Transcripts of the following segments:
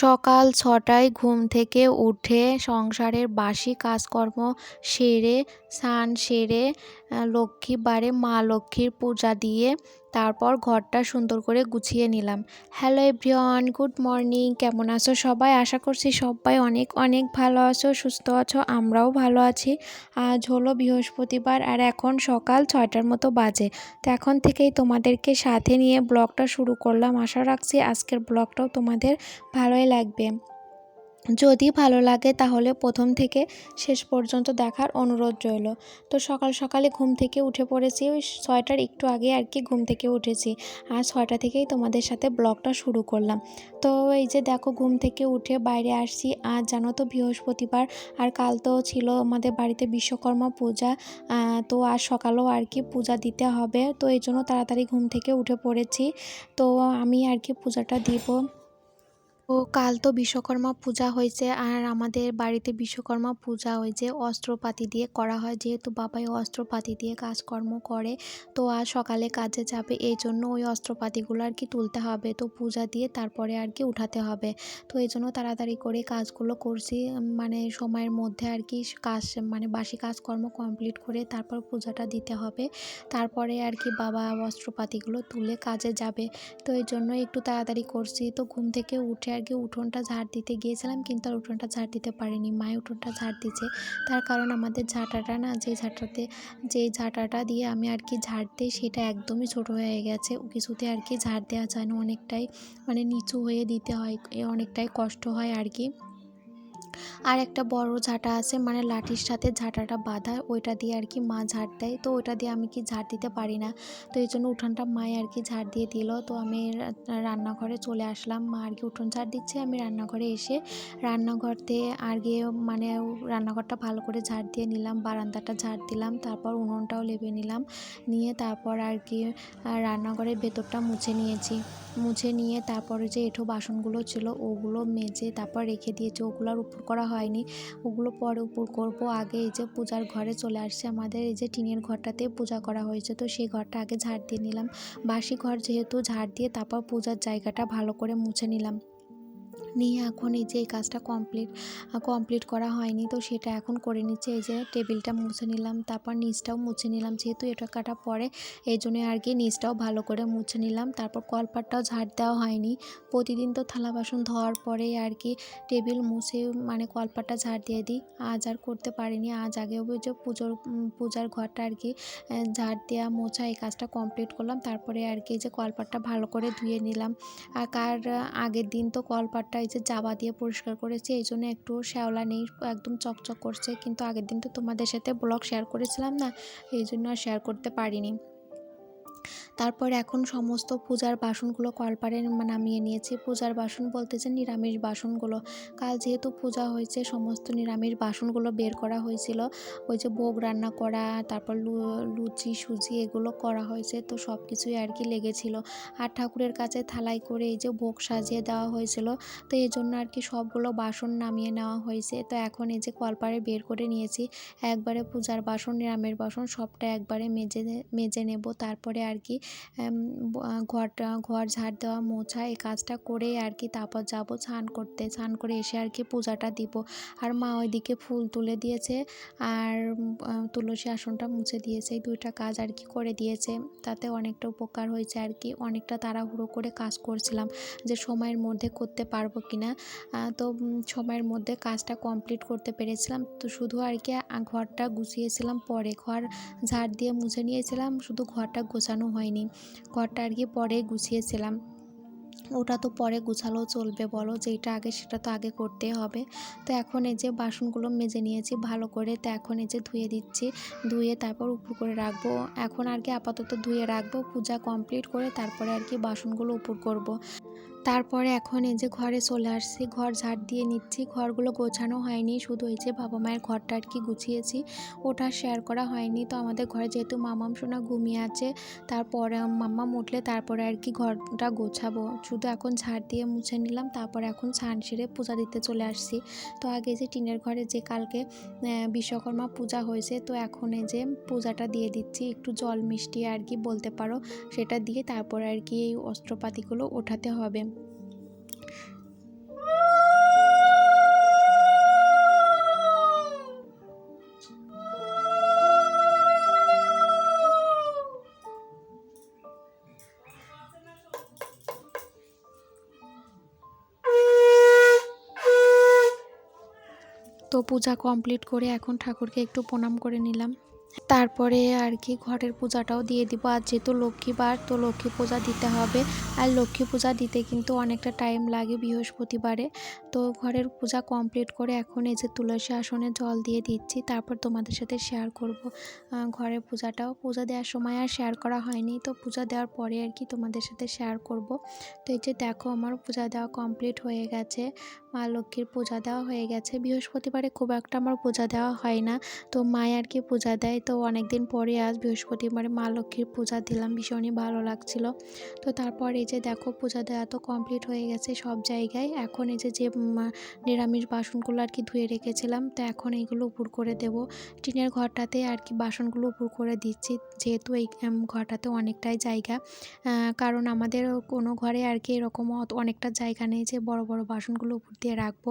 সকাল ছটায় ঘুম থেকে উঠে সংসারের বাসি কাজকর্ম সেরে, স্নান সেরে লক্ষ্মী বারে মা লক্ষ্মীর পূজা দিয়ে তারপর ঘরটা সুন্দর করে গুছিয়ে নিলাম। হ্যালো এভরিওয়ান গুড মর্নিং কেমন আছো সবাই? আশা করছি সবাই অনেক অনেক ভালো আছো, সুস্থ আছো, আমরাও ভালো আছি। আজ হলো বৃহস্পতিবার আর এখন সকাল ছয়টার মতো বাজে। তো এখন থেকেই তোমাদেরকে সাথে নিয়ে ব্লগটা শুরু করলাম। আশা রাখছি আজকের ব্লগটাও তোমাদের ভালোই লাগবে। যদি ভালো লাগে তাহলে প্রথম থেকে শেষ পর্যন্ত দেখার অনুরোধ রইল। তো সকাল সকালে ঘুম থেকে উঠে পড়েছি, ওই ছয়টার একটু আগে আর কি ঘুম থেকে উঠেছি। আর ছয়টা থেকেই তোমাদের সাথে ব্লগটা শুরু করলাম। তো এই যে দেখো ঘুম থেকে উঠে বাইরে আসছি, আর জানো তো বৃহস্পতিবার আর কাল তো ছিল আমাদের বাড়িতে বিশ্বকর্মা পূজা তো আজ সকালেও আর কি পূজা দিতে হবে। তো এই জন্য তাড়াতাড়ি ঘুম থেকে উঠে পড়েছি। তো আমি আর কি পূজাটা দিব। ও কাল তো বিশ্বকর্মা পূজা হয়েছে আর আমাদের বাড়িতে বিশ্বকর্মা পূজা যে অস্ত্রপাতি দিয়ে করা হয়। যেহেতু বাবাই অস্ত্রপাতি দিয়ে কাজকর্ম করে, তো আর সকালে কাজে যাবে, এই জন্য ওই অস্ত্রপাতিগুলো আর কি তুলতে হবে। তো পূজা দিয়ে তারপরে আর কি উঠাতে হবে। তো এই জন্য তাড়াতাড়ি করে কাজগুলো করছি মানে সময়ের মধ্যে আর কি কাজ মানে বাসি কাজকর্ম কমপ্লিট করে তারপর পূজাটা দিতে হবে। তারপরে আর কি বাবা অস্ত্রপাতিগুলো তুলে কাজে যাবে। তো এই জন্য একটু তাড়াতাড়ি করছি। তো ঘুম থেকে উঠে আগে উঠোনটা ঝাড় দিতে গিয়েছিলাম, কিন্তু আর উঠোনটা ঝাড় দিতে পারিনি। মায়ে উঠোনটা ঝাড় দিচ্ছে তার কারণ আমাদের ঝাঁটাটা না, যে ঝাঁটাতে, যে ঝাঁটাটা দিয়ে আমি আর কি ঝাড় দিই, সেটা একদমই ছোট হয়ে গেছে। কিছুতে আর কি ঝাড় দেওয়া যায় না, অনেকটাই মানে নিচু হয়ে দিতে হয় অনেকটাই কষ্ট হয় আর কি। আর একটা বড় ঝাঁটা আছে মানে লাঠির সাথে ঝাঁটাটা বাঁধা, ওইটা দিয়ে আর কি মা ঝাড় দেয়। তো ওইটা দিয়ে আমি কি ঝাড় দিতে পারি না। তো এই জন্য উঠানটা মায়ে আর কি ঝাড় দিয়ে দিল। তো আমি রান্নাঘরে চলে আসলাম। মা আর কি উঠোন ঝাড় দিচ্ছে, আমি রান্নাঘরে এসে রান্নাঘর থেকে আর গিয়ে মানে রান্নাঘরটা ভালো করে ঝাড় দিয়ে নিলাম, বারান্দাটা ঝাড় দিলাম, তারপর উনুনটাও লেবে নিলাম। নিয়ে তারপর আর কি রান্নাঘরের ভেতরটা মুছে নিয়েছি। মুছে নিয়ে তারপরে যে এঁঠো বাসনগুলো ছিল, ওগুলো মেজে তারপর রেখে দিয়েছি। ওগুলোর উপর করা হয়নি। ওগুলো পরে উপর করব। আগে এই যে পূজার ঘরে চলে আসছে আমাদের, এই যে টিনের ঘরটাতে পূজা করা হয়েছে। তো সেই ঘরটা আগে ঝাড় দিয়ে নিলাম। বাসি ঘর যেহেতু ঝাড় দিয়ে তারপর পূজার জায়গাটা ভালো করে মুছে নিলাম। নিয়ে এখন এই যে এই কাজটা কমপ্লিট কমপ্লিট করা হয়নি। তো সেটা এখন করে নিচ্ছে। এই যে টেবিলটা মুছে নিলাম, তারপর নিচটাও মুছে নিলাম। যেহেতু এটা কাটা পরে, এই জন্য আর কি নিচটাও ভালো করে মুছে নিলাম। তারপর কলপাটটাও ঝাড় দেওয়া হয়নি। প্রতিদিন তো থালা বাসন ধোয়ার পরে আর কি টেবিল মুছে মানে কলপাটটা ঝাড় দিয়ে দিই। আজ আর করতে পারিনি। আজ আগেও যে পুজোর পূজার ঘরটা আর কি ঝাড় দেওয়া মোছা এই কাজটা কমপ্লিট করলাম। তারপরে আর কি যে কলপাটটা ভালো করে ধুয়ে নিলাম। আর কার আগের দিন তো কলপাটটা এই যে জাবা দিয়ে পরিষ্কার করেছি, এই জন্য একটু শ্যাওলা নেই, একদম চকচক করছে। কিন্তু আগের দিন তো তোমাদের সাথে ব্লগ শেয়ার করেছিলাম না, এই জন্য আর শেয়ার করতে পারিনি। তারপর এখন সমস্ত পূজার বাসনগুলো কলপারে নামিয়ে নিয়েছি। পূজার বাসন বলতে যে নিরামিষ বাসনগুলো। কাল যেহেতু পূজা হয়েছে, সমস্ত নিরামিষ বাসনগুলো বের করা হয়েছিল। ওই যে ভোগ রান্না করা, তারপর লুচি, সুজি এগুলো করা হয়েছে। তো সব কিছুই আর কি লেগেছিল। আর ঠাকুরের কাছে থালাই করে এই যে ভোগ সাজিয়ে দেওয়া হয়েছিল। তো এই জন্য আর কি সবগুলো বাসন নামিয়ে নেওয়া হয়েছে। তো এখন এই যে কলপারে বের করে নিয়েছি। একবারে পূজার বাসন নিরামের বাসন সবটা একবারে মেজে মেজে নেব। তারপরে আর কি ঘরটা, ঘর ঝাড় দেওয়া, মোছা, এই কাজটা করে আর কি তারপর যাব স্নান করতে। স্নান করে এসে আর কি পূজাটা দিব। আর মা ওইদিকে ফুল তুলে দিয়েছে আর তুলসী আসনটা মুছে দিয়েছে। এই দুইটা কাজ আর কি করে দিয়েছে। তাতে অনেকটা উপকার হয়েছে আর কি অনেকটা তাড়াহুড়ো করে কাজ করছিলাম যে সময়ের মধ্যে করতে পারব কি না তো সময়ের মধ্যে কাজটা কমপ্লিট করতে পেরেছিলাম। তো শুধু আর কি ঘরটা গুছিয়েছিলাম, পরে ঘর ঝাড় দিয়ে মুছে নিয়েছিলাম। শুধু ঘরটা গোছানো হয়নি। ঘরটা আর কি পরে গুছিয়েছিলাম। ওটা তো পরে গুছালেও চলবে বলো যেটা আগে সেটা তো আগে করতে হবে। তো এখন এই যে বাসনগুলো মেজে নিয়েছি ভালো করে, তো এখন এই যে ধুয়ে দিচ্ছি, ধুয়ে তারপর উপর করে রাখব। এখন আর কি আপাতত ধুয়ে রাখব, পূজা কমপ্লিট করে তারপরে আর কি বাসনগুলো উপর করব। তারপরে এখন এই যে ঘরে চলে আসছি, ঘর ঝাড় দিয়ে নিচ্ছি। ঘরগুলো গোছানো হয়নি, শুধু এই যে বাবা মায়ের ঘরটা আর কি গুছিয়েছি। ওটা শেয়ার করা হয়নি। তো আমাদের ঘরে যেহেতু মামাম সোনা ঘুমিয়ে আছে, তারপরে মাম্মা উঠলে তারপরে আর কি ঘরটা গোছাবো। শুধু এখন ঝাড় দিয়ে মুছে নিলাম, তারপর এখন ছান সেরে পূজা দিতে চলে আসছি। তো আগে যে টিনের ঘরে যে কালকে বিশ্বকর্মা পূজা হয়েছে, তো এখন এই যে পূজাটা দিয়ে দিচ্ছি। একটু জল মিষ্টি আর কি বলতে পারো, সেটা দিয়ে তারপরে আর কি এই অস্ত্রপাতিগুলো ওঠাতে হবে। তো পূজা কমপ্লিট করে এখন ঠাকুরকে একটু প্রণাম করে নিলাম। তারপরে আর কি ঘরের পূজাটাও দিয়ে দিব। আর যেহেতু লক্ষ্মীবার তো লক্ষ্মী পূজা দিতে হবে। আর লক্ষ্মী পূজা দিতে কিন্তু অনেকটা টাইম লাগে বৃহস্পতিবারে। তো ঘরের পূজা কমপ্লিট করে এখন এই যে তুলসী আসনে জল দিয়ে দিচ্ছি। তারপর তোমাদের সাথে শেয়ার করব। ঘরের পূজাটাও। পূজা দেওয়ার সময় আর শেয়ার করা হয়নি। তো পূজা দেওয়ার পরে আর কি তোমাদের সাথে শেয়ার করব। তো এই যে দেখো আমার পূজা দেওয়া কমপ্লিট হয়ে গেছে। মা লক্ষ্মীর পূজা দেওয়া হয়ে গেছে। বৃহস্পতিবারে খুব একটা আমার পূজা দেওয়া হয় না। তো মায় আর কি পূজা দেয়। তো অনেক দিন পরে আজ বৃহস্পতিবারে মা লক্ষ্মীর পূজা দিলাম, ভীষণই ভালো লাগছিল। তো তারপর এই যে দেখো, পূজা দেওয়া তো কমপ্লিট হয়ে গেছে সব জায়গায়। এখন এই যে যে নিরামিষ বাসনগুলো আর কি ধুয়ে রেখেছিলাম, তো এখন এইগুলো উপর করে দেব। টিনের ঘরটাতে আর কি বাসনগুলো উপর করে দিচ্ছি, যেহেতু এই ঘরটাতে অনেকটাই জায়গা। কারণ আমাদের কোনো ঘরে আর কি এরকম অনেকটা জায়গা নেই যে বড় বড় বাসনগুলো উপর দিয়ে রাখব।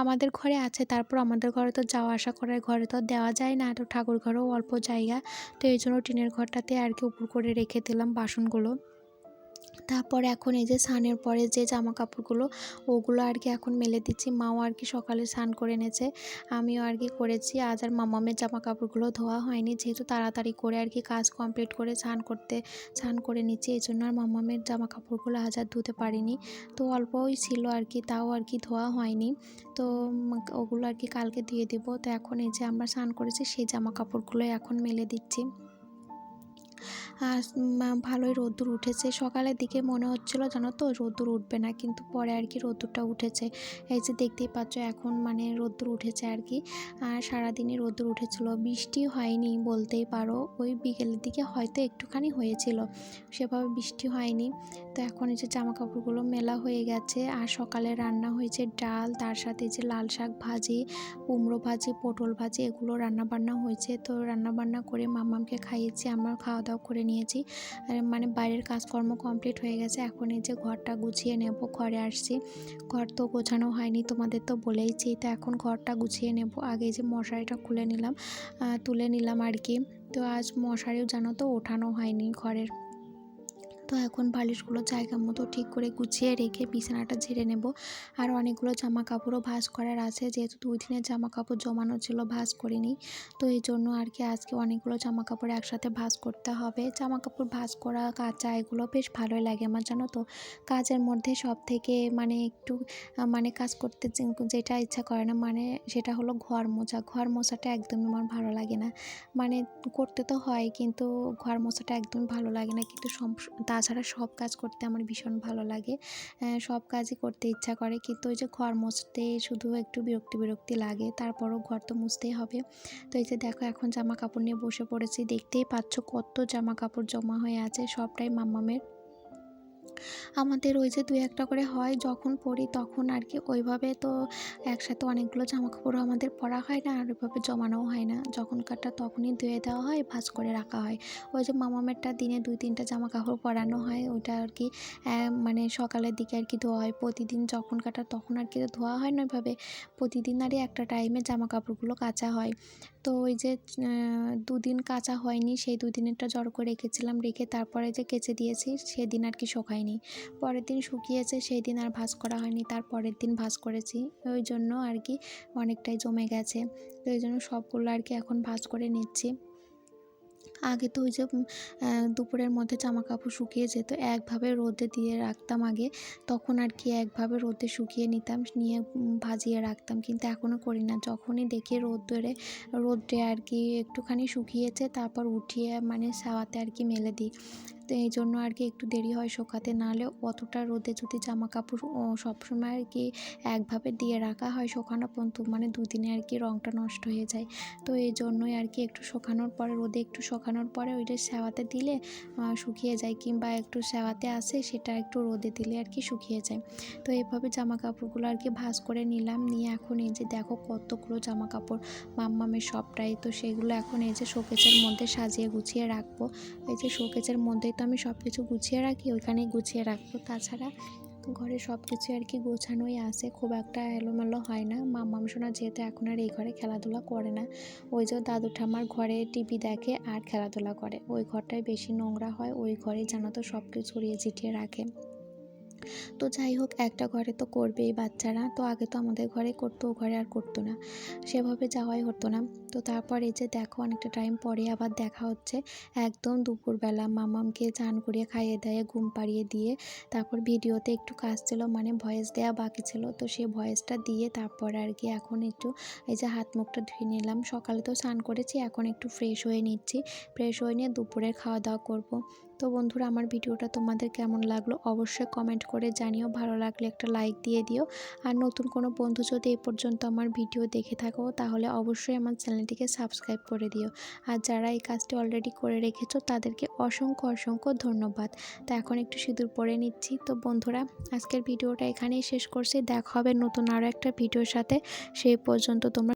আমাদের ঘরে আছে, তারপর আমাদের ঘরে তো যাওয়া, আসা করার ঘরে তো দেওয়া যায় না। তো ঠাকুর ঘরেও অল্প জায়গা। তো এই জন্য টিনের ঘরটাতে আর কি উপর করে রেখে দিলাম বাসনগুলো। তারপর এখন এই যে স্নানের পরে যে জামা কাপড়গুলো ওগুলো আর কি এখন মেলে দিচ্ছি। মাও আর কি সকালে স্নান করে এনেছে, আমিও আর কি করেছি। আজ আর মামামের জামা কাপড়গুলো ধোয়া হয়নি, যেহেতু তাড়াতাড়ি করে আর কি কাজ কমপ্লিট করে স্নান করতে, স্নান করে নিচ্ছি। এই জন্য আর মামামের জামা কাপড়গুলো আজ আর ধুতে পারিনি। তো অল্পই ছিল আর কি, তাও আর কি ধোয়া হয়নি। তো ওগুলো আর কি কালকে দিয়ে দেবো। তো এখন এই যে আমরা স্নান করেছি, সেই জামা কাপড়গুলো এখন মেলে দিচ্ছি। আর ভালোই রোদ্দুর উঠেছে। সকালের দিকে মনে হচ্ছিল জানো তো রোদ্দুর উঠবে না, কিন্তু পরে আর কি রোদ্দুরটা উঠেছে। এই যে দেখতেই পাচ্ছ এখন মানে রোদ্দুর উঠেছে আর কি। আর সারাদিনই রোদ্দুর উঠেছিল। বৃষ্টি হয়নি বলতেই পারো। ওই বিকেলের দিকে হয়তো একটুখানি হয়েছিল। সেভাবে বৃষ্টি হয়নি। তো এখন এই যে জামা কাপড়গুলো মেলা হয়ে গেছে। আর সকালে রান্না হয়েছে ডাল, তার সাথে যে লাল শাক ভাজি, কুমড়ো ভাজি, পটল ভাজি, এগুলো রান্না বান্না হয়েছে। তো রান্না বান্না করে মামামকে খাইয়েছি। আমার খাওয়া দাওয়া করে নিয়েছি। মানে বাইরের কাজকর্ম কমপ্লিট হয়ে গেছে। এখন এই যে ঘরটা গুছিয়ে নেব, ঘরে আসছি। ঘর তো গোছানো হয়নি, তোমাদের তো বলেইছি। তো এখন ঘরটা গুছিয়ে নেব। আগে যে মশারিটা খুলে নিলাম তুলে নিলাম আর কি। তো আজ মশারিও জানো তো ওঠানো হয়নি ঘরের। তো এখন বালিশগুলো জায়গা মতো ঠিক করে গুছিয়ে রেখে বিছানাটা ঝেড়ে নেব। আর অনেকগুলো জামা কাপড়ও ভাঁজ করার আছে। যেহেতু দুই দিনের জামা কাপড় জমানো ছিল, ভাঁজ করিনি। তো এই জন্য আর কি আজকে অনেকগুলো জামা কাপড় একসাথে ভাঁজ করতে হবে। জামা কাপড় ভাঁজ করা কাঁচা, এগুলো বেশ ভালোই লাগে আমার, জানো তো? কাজের মধ্যে সব থেকে মানে একটু মানে কাজ করতে যেটা ইচ্ছা করে না মানে সেটা হলো ঘর মোছা। ঘর মোছাটা একদমই আমার ভালো লাগে না। মানে করতে তো হয়, কিন্তু ঘর মোছাটা একদমই ভালো লাগে না। কিন্তু তাছাড়া সব কাজ করতে আমার ভীষণ ভালো লাগে। সব কাজই করতে ইচ্ছা করে। কিন্তু ওই যে ঘর মুছতে শুধু একটু বিরক্তি বিরক্তি লাগে, তারপরও ঘর তো মুছতেই হবে। তো এই যে দেখো, এখন জামা কাপড় নিয়ে বসে পড়েছি। দেখতেই পাচ্ছ কত জামা কাপড় জমা হয়ে আছে, সবটাই মাম্মামের আমাদের ওই যে দু একটা করে হয়, যখন পড়ি তখন আর কি ওইভাবে তো একসাথে অনেকগুলো জামা কাপড়ও আমাদের পরা হয় না, আর ওইভাবে জমানোও হয় না। যখন কাটা তখনই ধুয়ে দেওয়া হয়, ভাজ করে রাখা হয়। ওই যে মামামেরটা দিনে দুই তিনটা জামা কাপড় পরানো হয়, ওইটা আর কি মানে সকালের দিকে আর কি ধোয়া হয়। প্রতিদিন যখন কাটা তখন আর কি ধোয়া হয় না ওইভাবে, প্রতিদিন আরই একটা টাইমে জামা কাপড়গুলো কাচা হয়। তো ওই যে দুদিন কাঁচা হয়নি, সেই দুদিনেরটা জড়ো করে রেখেছিলাম, রেখে তারপরে যে কেচে দিয়েছি, সেদিন আর কি শোকায়নি। পরের দিন শুকিয়েছে সেই দিন আর ভাজ করা হয়নি, তার পরের দিন ভাজ করেছি। ওই জন্য আর কি অনেকটাই জমে গেছে। তো ওই জন্য সবগুলো আর কি এখন ভাজ করে নিচ্ছি। আগে তো ওই যে দুপুরের মধ্যে জামা কাপড় শুকিয়ে যেত, একভাবে রোদে দিয়ে রাখতাম আগে, তখন আর কি একভাবে রোদে শুকিয়ে নিতাম, নিয়ে ভাজিয়ে রাখতাম, কিন্তু এখনও করি না। যখনই দেখি রোদ ধরে, রোদে আর কি একটুখানি শুকিয়েছে, তারপর উঠিয়ে মানে সাওয়াতে আর কি মেলে দিই। এই জন্য আর কি একটু দেরি হয় শোকাতে। নাহলে অতটা রোদে যদি জামা কাপড় সবসময় আর কি একভাবে দিয়ে রাখা হয় শোকানো পর্যন্ত মানে দুদিনে আর কি রঙটা নষ্ট হয়ে যায়। তো এই জন্যই আর কি একটু শোকানোর পরে, রোদে একটু শোকানোর পরে ওইটা সেওয়াতে দিলে শুকিয়ে যায় কিংবা একটু সেওয়াতে আসে সেটা একটু রোদে দিলে আর কি শুকিয়ে যায়। তো এইভাবে জামা কাপড়গুলো আর কি ভাজ করে নিলাম, নিয়ে এখন এই যে দেখো কতগুলো জামা কাপড় মাম্মামের সবটাই। তো সেগুলো এখন এই যে শোকেজের মধ্যে সাজিয়ে গুছিয়ে রাখব। এই যে শোকেজের মধ্যেই তো আমি সব কিছু গুছিয়ে রাখি, ওইখানেই গুছিয়ে রাখব। তাছাড়া ঘরে সব কিছু আর কি গোছানোই আছে, খুব একটা এলোমেলো হয় না। মা সোনা যেহেতু এখন আর এই ঘরে খেলাধুলা করে না, ওই যে দাদু ঠাম্মার ঘরে টিভি দেখে আর খেলাধুলা করে। ওই ঘরটাই বেশি নোংরা হয়, ওই ঘরে জানো তো সব কিছু ছড়িয়ে ছিটিয়ে রাখে। তো যাই হোক, একটা ঘরে তো করবেই বাচ্চারা। তো আগে তো আমাদের ঘরে করতো, ও ঘরে আর করতো না। সেভাবে যাওয়াই হতো না। তো তারপর এই যে দেখো, অনেকটা টাইম পরে আবার দেখা হচ্ছে। একদম দুপুরবেলা মামামকে চান করিয়ে খাইয়ে দেয়ে, ঘুম পাড়িয়ে দিয়ে তারপর ভিডিওতে একটু কাজ ছিল মানে ভয়েস দেওয়া বাকি ছিল। তো সেই ভয়েসটা দিয়ে তারপর আর কি এখন একটু এই যে হাত মুখটা ধুয়ে নিলাম। সকালে তো স্নান করেছি, এখন একটু ফ্রেশ হয়ে নিচ্ছি। ফ্রেশ হয়ে নিয়ে দুপুরের খাওয়া দাওয়া করব। তো বন্ধুরা, আমার ভিডিওটা তোমাদের কেমন লাগল অবশ্যই কমেন্ট করে জানিও। ভালো লাগলে একটা লাইক দিয়ে দিও। আর নতুন কোনো বন্ধু যদি এ পর্যন্ত আমার ভিডিও দেখে থাকো, তাহলে অবশ্যই আমার চ্যানেলটিকে সাবস্ক্রাইব করে দিও। আর যারা এই কাজটি অলরেডি করে রেখেছো, তাদেরকে অসংখ্য অসংখ্য ধন্যবাদ। তো এখন একটু সিঁদুর পরে নিচ্ছি। তো বন্ধুরা, আজকের ভিডিওটা এখানেই শেষ করছি। দেখা হবে নতুন আরও একটা ভিডিওর সাথে। সেই পর্যন্ত তোমরা